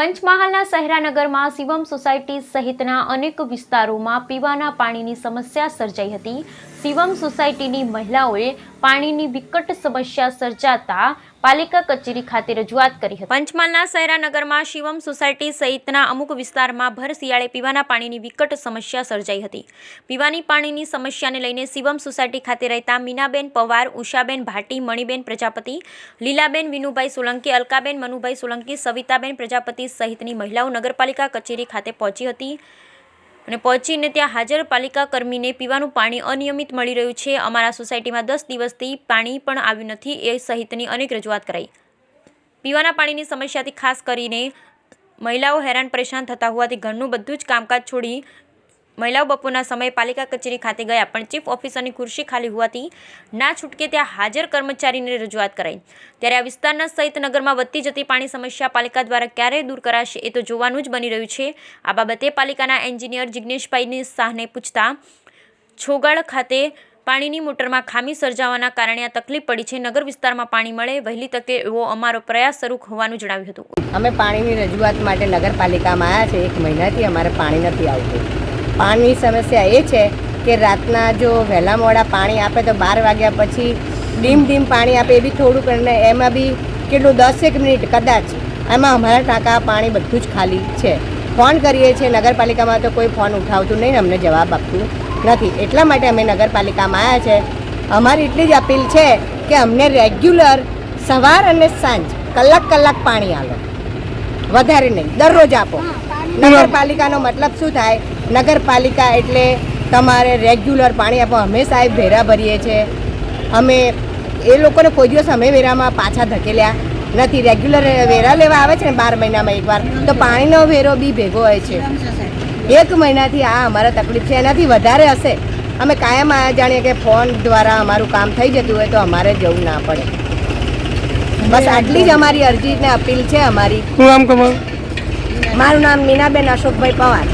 પંચમહાલના સહેરાનગરમાં શિવમ સોસાયટી સહિતના અનેક વિસ્તારોમાં પીવાના પાણીની સમસ્યા સર્જાઈ હતી. શિવમ સોસાયટીની મહિલાઓએ પાણીની વિકટ સમસ્યા સર્જાતા પાલિકા કચેરી ખાતે રજૂઆત કરી હતી. પંચમહાલના સહેરાનગરમાં શિવમ સોસાયટી સહિતના અમુક વિસ્તારમાં ભર શિયાળે પીવાના પાણીની વિકટ સમસ્યા સર્જાઈ હતી. પીવાની પાણીની સમસ્યાને લઈને શિવમ સોસાયટી ખાતે રહેતા મીનાબેન પવાર, ઉષાબેન ભાટી, મણિબેન પ્રજાપતિ, લીલાબેન વિનુભાઈ સોલંકી, અલકાબેન મનુભાઈ સોલંકી, સવિતાબેન પ્રજાપતિ સહિતની મહિલાઓ નગરપાલિકા કચેરી ખાતે પહોંચી હતી. અને પહોંચીને ત્યાં હાજર પાલિકા કર્મીને પીવાનું પાણી અનિયમિત મળી રહ્યું છે. અમારા સોસાયટીમાં દસ દિવસથી પાણી પણ આવ્યું નથી એ સહિતની અનેક રજૂઆત કરાઈ. પીવાના પાણીની સમસ્યાથી ખાસ કરીને મહિલાઓ હેરાન પરેશાન થતા હોવાથી ઘરનું બધું જ કામકાજ છોડી મહિલાઓ બપોરના સમયે પાલિકા કચેરી ખાતે ગયા, પણ ચીફ ઓફિસરની ખુરશી ખાલી હોવાથી ના છૂટકે ત્યાં હાજર કર્મચારીને રજૂઆત કરાઈ. ત્યારે આ વિસ્તારના સહિત નગરમાં વધતી જતી પાણી સમસ્યા પાલિકા દ્વારા ક્યારે દૂર કરાશે એ તો જોવાનું જ બની રહ્યું છે. આ બાબતે પાલિકાના એન્જિનિયર જિજ્ઞેશભાઈની શાહને પૂછતા, છોગાળ ખાતે પાણીની મોટરમાં ખામી સર્જાવાના કારણે આ તકલીફ પડી છે. નગર વિસ્તારમાં પાણી મળે, વહેલી તકે એવો અમારો પ્રયાસ શરૂ હોવાનું જણાવ્યું હતું. અમે પાણીની રજૂઆત માટે નગરપાલિકામાં આવ્યા છે. એક મહિનાથી અમારે પાણી નથી આવતું. પાણીની સમસ્યા એ છે કે રાતના જો વહેલા મોડા પાણી આપે તો બાર વાગ્યા પછી ડીમ ડીમ પાણી આપે એ બી થોડુંક અને એમાં બી કેટલું દસેક મિનિટ કદાચ એમાં અમારા ટાંકા પાણી બધું જ ખાલી છે. ફોન કરીએ છીએ નગરપાલિકામાં તો કોઈ ફોન ઉઠાવતું નહીં અમને જવાબ આપતું નથી. એટલા માટે અમે નગરપાલિકામાં આવ્યા છે. અમારી એટલી જ અપીલ છે કે અમને રેગ્યુલર સવાર અને સાંજ કલાક કલાક પાણી આલો. વધારે નહીં દરરોજ આપો. નગરપાલિકાનો મતલબ શું થાય? નગરપાલિકા એટલે તમારે રેગ્યુલર પાણી આપો. અમે સાહેબ વેરા ભરીએ છીએ અમે એ લોકોને કોઈ દિવસ અમે વેરામાં પાછા ધકેલ્યા નથી. રેગ્યુલર વેરા લેવા આવે છે ને બાર મહિનામાં એકવાર તો પાણીનો વેરો બી ભેગો હોય છે. એક મહિનાથી આ અમારા તકલીફ છે. એનાથી વધારે હશે. અમે કાયમ આ જાણીએ કે ફોન દ્વારા અમારું કામ થઈ જતું હોય તો અમારે જવું ના પડે. બસ આટલી જ અમારી અરજી ને અપીલ છે અમારી. શું નામ તમારું? મારું નામ મીનાબેન અશોકભાઈ પવાર.